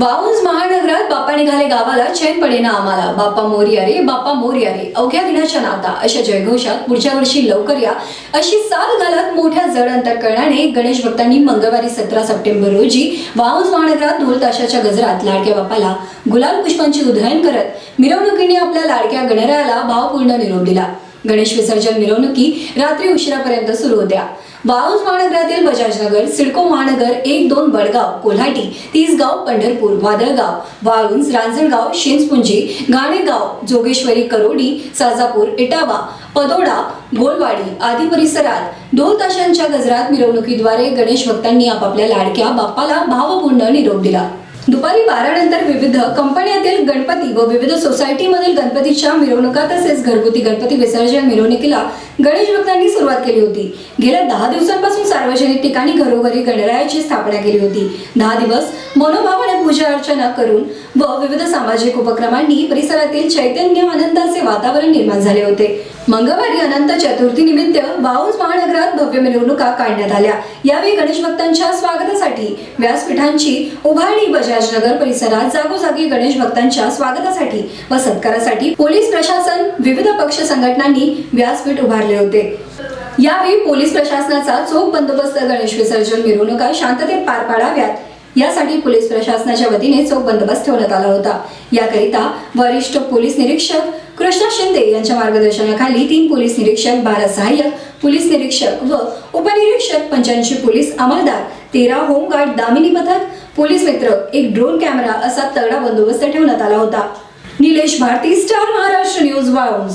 वाऊंज महानगरात बाप्पा निघाले गावाला चैन पडेना आम्हाला. बाप्पा मोरी रे बाप्पा मोरी रे अवघ्या दिनाच्या नाता. अशा जयघोषात पुढच्या वर्षी लवकर या. अशी साथ घालत मोठ्या जड अंतर गणेश भक्तांनी मंगळवारी सतरा सप्टेंबर रोजी वाऊंज महानगरात ढोल ताशाच्या गजरात लाडक्या बाप्पाला गुलाल पुष्पांची उधळण करत मिरवणुकीने आपल्या लाडक्या गणरायाला भावपूर्ण निरोप दिला. गणेश विसर्जन मिरवणुकी रात्री उशिरापर्यंत सुरू होत्या. वाळूज महानगरातील बजाजनगर सिडको महानगर एक दोन बडगाव कोल्हाटी तीसगाव पंढरपूर वादळगाव वाळुंज रांजणगाव शेंचपुंजी गाणेगाव जोगेश्वरी करोडी साजापूर इटावा पदोडा गोलवाडी आदी परिसरात ढोल ताशांच्या गजरात मिरवणुकीद्वारे गणेश भक्तांनी आपापल्या लाडक्या बाप्पाला भावपूर्ण निरोप दिला. दुपारी बारा नंतर विविध कंपन्यातील गणपती व विविध सोसायटीमधील गणपतीच्या मिरवणुका तसेच घरगुती गणपती विसर्जन मिरवणुकीला गणेश भक्तांनी सुरुवात केली होती. गेल्या दहा दिवसांपासून सार्वजनिक ठिकाणी घरोघरी गणरायाची स्थापना केली होती. दहा दिवस मनोभावाने पूजा अर्चना करून व विविध सामाजिक उपक्रमांनी परिसरातील चैतन्य आनंदाचे वातावरण निर्माण झाले होते. मंगळवारी अनंत चतुर्थी निमित्त वाऊज महानगरात भव्य मिरवणुका काढण्यात आल्या. यावेळी गणेश भक्तांच्या स्वागतासाठी व्यासपीठांची उभारणी बजाजनगर परिसरात जागोजागी गणेश भक्तांच्या स्वागतासाठी व सत्कारासाठी पोलीस प्रशासन विविध पक्ष संघटनांनी व्यासपीठ उभारले. होते. यावेळी पोलीस प्रशासनाचा चोख बंदोबस्त गणेश विसर्जन मिरवणुका शांततेत पार पाडाव्यात. यासाठी पोलीस प्रशासनाच्या वतीने चोख बंदोबस्त ठेवण्यात आला होता. याकरिता वरिष्ठ पोलीस निरीक्षक कृष्णा शिंदे यांच्या मार्गदर्शनाखाली तीन पोलीस निरीक्षक बारा सहाय्यक पोलीस निरीक्षक व उपनिरीक्षक पंच्याऐंशी पोलीस अंमलदार तेरा होमगार्ड दामिनी पथक पोलीस मित्र एक ड्रोन कॅमेरा असा तगडा बंदोबस्त ठेवण्यात आला होता. Nilesh Bharti star Maharashtra news Walunj.